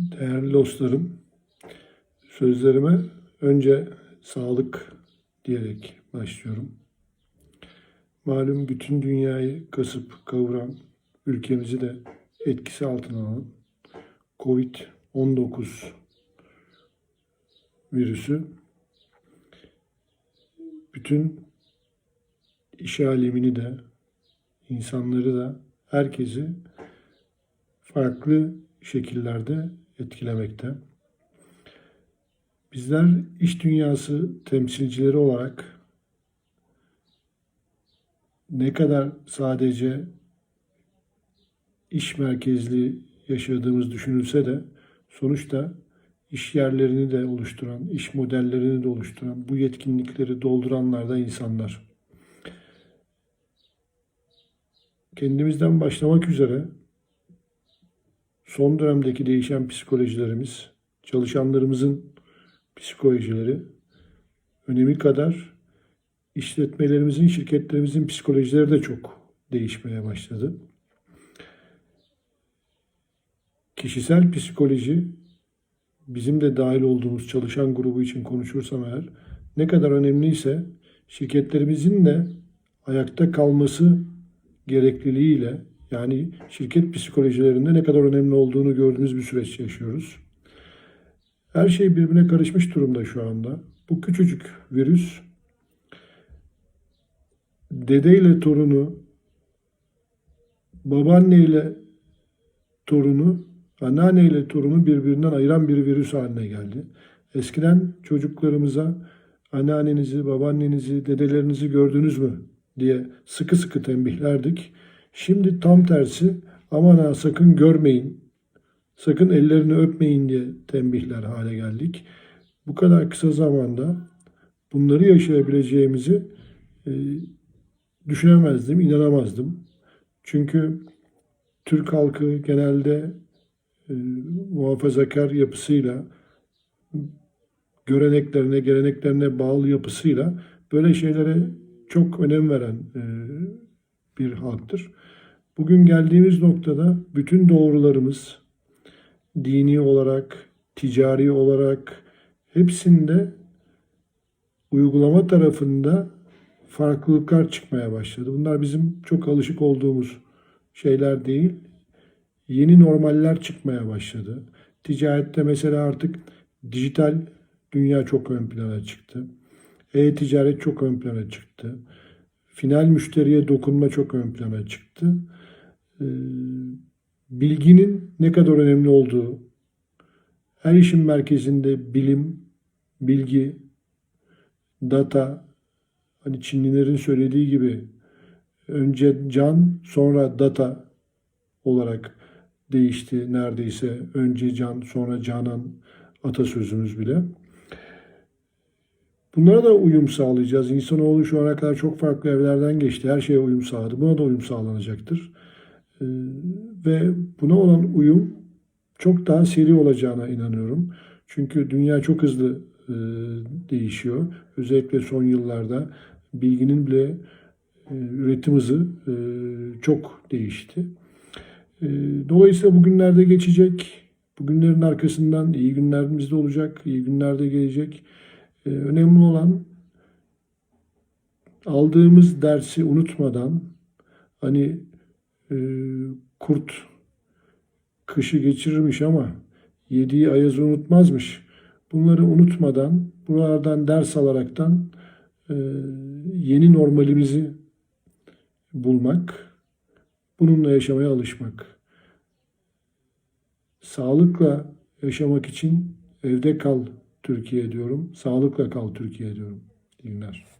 Değerli dostlarım, sözlerime önce sağlık diyerek başlıyorum. Malum bütün dünyayı kasıp kavuran, ülkemizi de etkisi altına alan Covid-19 virüsü bütün iş alemini de, insanları da, herkesi farklı şekillerde etkilemekte. Bizler iş dünyası temsilcileri olarak ne kadar sadece iş merkezli yaşadığımız düşünülse de sonuçta iş yerlerini de oluşturan, iş modellerini de oluşturan, bu yetkinlikleri dolduranlar da insanlar. Kendimizden başlamak üzere son dönemdeki değişen psikolojilerimiz, çalışanlarımızın psikolojileri önemi kadar işletmelerimizin, şirketlerimizin psikolojileri de çok değişmeye başladı. Kişisel psikoloji bizim de dahil olduğumuz çalışan grubu için konuşursam eğer ne kadar önemliyse şirketlerimizin de ayakta kalması gerekliliğiyle yani şirket psikolojilerinde ne kadar önemli olduğunu gördüğümüz bir süreç yaşıyoruz. Her şey birbirine karışmış durumda şu anda. Bu küçücük virüs dedeyle torunu, babaanneyle torunu, anneanneyle torunu birbirinden ayıran bir virüs haline geldi. Eskiden çocuklarımıza anneannenizi, babaannenizi, dedelerinizi gördünüz mü diye sıkı sıkı tembihlerdik. Şimdi tam tersi aman ha sakın görmeyin, sakın ellerini öpmeyin diye tembihler hale geldik. Bu kadar kısa zamanda bunları yaşayabileceğimizi e, düşünemezdim, inanamazdım. Çünkü Türk halkı genelde e, muhafazakar yapısıyla, göreneklerine, geleneklerine bağlı yapısıyla böyle şeylere çok önem veren e, bir halktır. Bugün geldiğimiz noktada bütün doğrularımız dini olarak, ticari olarak hepsinde uygulama tarafında farklılıklar çıkmaya başladı. Bunlar bizim çok alışık olduğumuz şeyler değil. Yeni normaller çıkmaya başladı. Ticarette mesela artık dijital dünya çok ön plana çıktı. E-ticaret çok ön plana çıktı. Final müşteriye dokunma çok ön plana çıktı. Ee, bilginin ne kadar önemli olduğu, her işin merkezinde bilim, bilgi, data, hani Çinlilerin söylediği gibi önce can sonra data olarak değişti neredeyse. Önce can sonra canan atasözümüz bile. Bunlara da uyum sağlayacağız. İnsanoğlu şu ana kadar çok farklı evlerden geçti. Her şeye uyum sağladı. Buna da uyum sağlanacaktır. Ee, ve buna olan uyum çok daha seri olacağına inanıyorum. Çünkü dünya çok hızlı e, değişiyor. Özellikle son yıllarda bilginin bile e, üretim hızı e, çok değişti. Dolayısıyla bugünlerde geçecek. Bugünlerin arkasından iyi günlerimiz de olacak, iyi günlerde gelecek. E, önemli olan aldığımız dersi unutmadan hani e, kurt kışı geçirirmiş ama yediği ayazı unutmazmış. Bunları unutmadan, buralardan ders alaraktan e, yeni normalimizi bulmak, bununla yaşamaya alışmak. Sağlıkla yaşamak için evde kal Türkiye diyorum. Sağlıkla kal Türkiye diyorum. İyi günler.